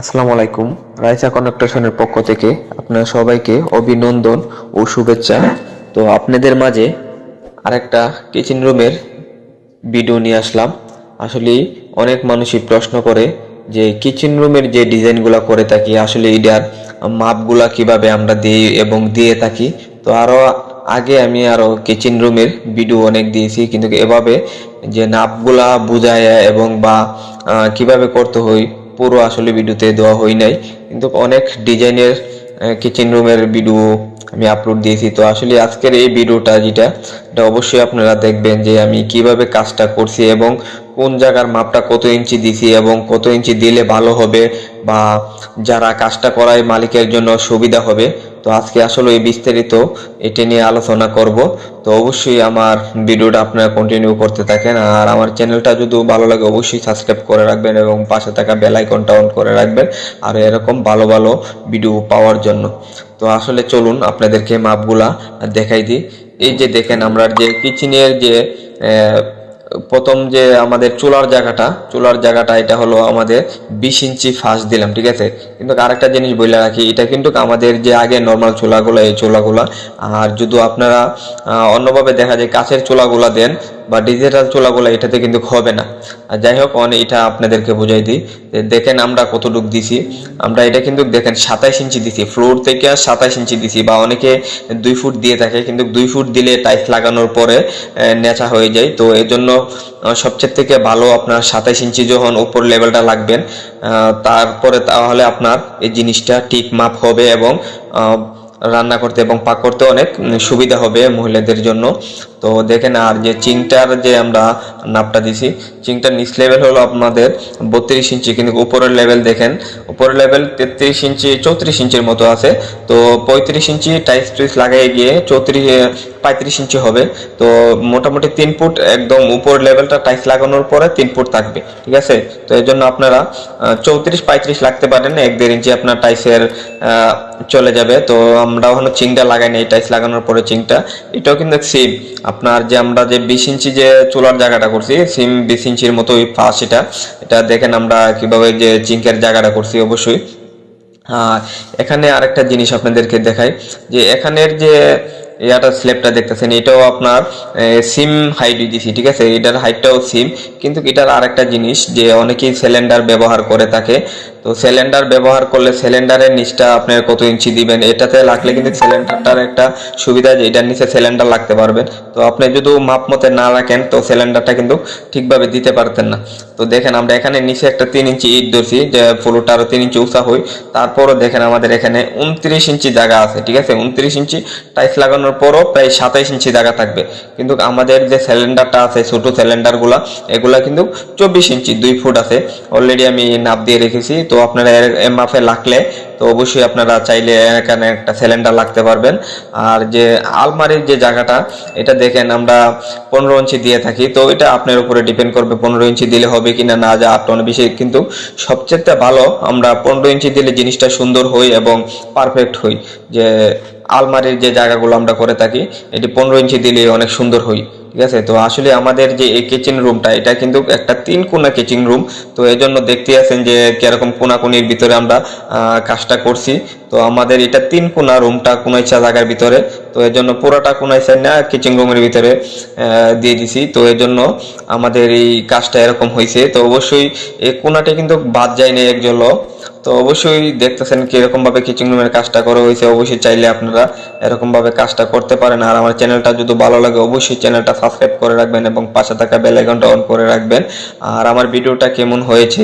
আসসালামু আলাইকুম। রাইসা কনেকটেশনের পক্ষ থেকে আপনার সবাইকে অভিনন্দন ও শুভেচ্ছা। তো আপনাদের মাঝে আরেকটা কিচেন রুমের ভিডিও নিয়ে আসলাম। আসলে অনেক মানুষই প্রশ্ন করে যে কিচেন রুমের যে ডিজাইনগুলো করে থাকি, আসলে এটার মাপগুলা কীভাবে আমরা দিই এবং দিয়ে থাকি? তো আরও আগে আমি আরও কিচেন রুমের ভিডিও অনেক দিয়েছি, কিন্তু এভাবে যে নাপগুলা বুঝায় এবং বা কীভাবে করতে হয় পুরো আসলে ভিডিওতে দেওয়া হয় নাই। কিন্তু অনেক ডিজাইনের কিচেন রুমের ভিডিও আমি আপলোড দিয়েছি। তো আসলে আজকের এই ভিডিওটা যেটা, এটা অবশ্যই আপনারা দেখবেন যে আমি কীভাবে কাজটা করছি এবং কোন জায়গার মাপটা কত ইঞ্চি দিছি এবং কত ইঞ্চি দিলে ভালো হবে বা যারা কাজটা করায় মালিকের জন্য সুবিধা হবে। তো আজকে আসলে এই বিস্তারিত এটা নিয়ে আলোচনা করব। তো অবশ্যই আমার ভিডিওটা আপনারা কন্টিনিউ করতে থাকেন আর আমার চ্যানেলটা যদি ভালো লাগে অবশ্যই সাবস্ক্রাইব করে রাখবেন এবং পাশে থাকা বেল আইকনটা অন করে রাখবেন আর এরকম ভালো ভালো ভিডিও পাওয়ার জন্য। তো আসলে চলুন আপনাদেরকে মাপগুলা দেখাই দিই। এই যে দেখেন আমরা যে কিচেনের যে প্রথম যে আমাদের চুলার জায়গাটা চুলার জায়গাটা এটা হলো আমাদের বিশ ইঞ্চি ফাঁস দিলাম, ঠিক আছে? কিন্তু আরেকটা জিনিস বলে রাখি, এটা কিন্তু আমাদের যে আগে নর্মাল চুলাগুলো, এই চুলাগুলো, আর যদি আপনারা অন্যভাবে দেখা যায় কাছের চুলাগুলা দেন বা ডিজিটাল চুলাগুলা এটাতে কিন্তু হবে না। আর যাই হোক অনেক এটা আপনাদেরকে বুঝাই দিই যে দেখেন আমরা কতটুকু দিছি। আমরা এটা কিন্তু দেখেন সাতাইশ ইঞ্চি দিছি। ফ্লোর থেকে সাতাইশ ইঞ্চি দিছি বা অনেকে দুই ফুট দিয়ে থাকে, কিন্তু দুই ফুট দিলে টাইলস লাগানোর পরে নেচা হয়ে যায়। তো এর জন্য সবচেয়ে থেকে ভালো আপনার সাতাইশ ইঞ্চি যখন উপর লেভেলটা লাগবেন তারপরে তাহলে আপনার এই জিনিসটা ঠিক মাপ হবে এবং রান্না করতে এবং পাক করতে অনেক সুবিধা হবে মহিলাদের জন্য। তো দেখেন, আর যে চিংটার যে আমরা নাপটা দিছি, চিংটার নিচ লেভেল হলো আপনাদের বত্রিশ ইঞ্চি, কিন্তু উপরের লেভেল দেখেন উপরের লেভেল তেত্রিশ ইঞ্চি, চৌত্রিশ ইঞ্চির মতো আছে। তো পঁয়ত্রিশ ইঞ্চি টাইস টুইস লাগাই গিয়ে চৌত্রিশ পঁয়ত্রিশ ইঞ্চি হবে। তো মোটামুটি তিন ফুট একদম উপর লেভেলটা টাইস লাগানোর পরে তিন ফুট থাকবে, ঠিক আছে? তো এর জন্য আপনারা চৌত্রিশ, পঁয়ত্রিশ লাগতে পারেন এক দেড় ইঞ্চি আপনার টাইসের চলে যাবে। তো আমরা ওখানে চিংটা লাগাই নাই টাইস লাগানোর পরে চিংটা এটাও কিন্তু সিম আপনার যে আমরা যে বিশ ইঞ্চি যে চুলার জায়গাটা করছি সিম বিশ ইঞ্চির মতো ফাঁস এটা। এটা দেখেন আমরা কীভাবে যে চিংকের জায়গাটা করছি অবশ্যই। এখানে আরেকটা জিনিস আপনাদেরকে দেখাই, যে এখানের যে ইয়াটা স্ল্যাবটা দেখতেছেন, এটাও আপনার সিম হাইট দিয়েছি ঠিক আছে? এটার হাইটটাও সিম কিন্তু এটার আরেকটা জিনিস যে অনেকেই সিলিন্ডার ব্যবহার করে থাকে তো সিলিন্ডার ব্যবহার করলে সিলিন্ডারের নিচটা আপনার কত ইঞ্চি দিবেন? এটাতে লাগলে কিন্তু সিলিন্ডারটার একটা সুবিধা যে এটার নিচে সিলিন্ডার লাগতে পারবেন তো আপনি যদি মাপ মতে না রাখেন, তো সিলিন্ডারটা কিন্তু ঠিকভাবে দিতে পারতেন না। তো দেখেন আমরা এখানে নিচে একটা তিন ইঞ্চি ইট ধরছি, যে ফ্লোরটা আরও তিন ইঞ্চি উঁচা হই। তারপরও দেখেন আমাদের এখানে উনত্রিশ ইঞ্চি জায়গা আছে, ঠিক আছে? উনত্রিশ ইঞ্চি টাইলস লাগানোর পরও প্রায় সাতাইশ ইঞ্চি জায়গা থাকবে। কিন্তু আমাদের যে সিলিন্ডারটা আছে, ছোট সিলিন্ডারগুলা এগুলা কিন্তু চব্বিশ ইঞ্চি দুই ফুট আছে। অলরেডি আমি নাপ দিয়ে রেখেছি, তো আপনারা এর এর লাগলে তো অবশ্যই আপনারা চাইলে এখানে একটা সিলিন্ডার লাগতে পারবেন। আর যে আলমারির যে জায়গাটা, এটা দেখেন আমরা পনেরো ইঞ্চি দিয়ে থাকি। তো এটা আপনার উপরে ডিপেন্ড করবে পনেরো ইঞ্চি দিলে হবে কিনা, না যা আট টন বেশি। কিন্তু সবচেয়ে ভালো আমরা পনেরো ইঞ্চি দিলে জিনিসটা সুন্দর হই এবং পারফেক্ট হই। যে আলমারির যে জায়গাগুলো আমরা করে থাকি, এটি পনেরো ইঞ্চি দিলে অনেক সুন্দর হই ঠিক আছে? তো আসলে আমাদের যে এই কিচেন রুমটা এটা কিন্তু একটা তিন কোনা কিচেন রুম তো এই জন্য দেখতে আছেন যে কীরকম কোনাকুনির ভিতরে আমরা কাজটা করছি। তো আমাদের এটা তিন কোনা রুমটা কোনাইছা জায়গার ভিতরে। তো এর জন্য পুরোটা কোনাইছা না কিচেন রুমের ভিতরে দিয়ে দিছি। তো এর জন্য আমাদের এই কাজটা এরকম হয়েছে তো অবশ্যই এই কোনাটা কিন্তু বাদ যায়নি একজন তো অবশ্যই দেখতেছেন কীরকম ভাবে কিচেন রুমের কাজটা করা হয়েছে অবশ্যই চাইলে আপনারা এরকম ভাবে কাজটা করতে পারেন। আর আমার চ্যানেলটা যদি ভালো লাগে, অবশ্যই চ্যানেলটা সাবস্ক্রাইব করে রাখবেন এবং পাশে থাকা বেল আইকনটা অন করে রাখবেন। আর আমার ভিডিওটা কেমন হয়েছে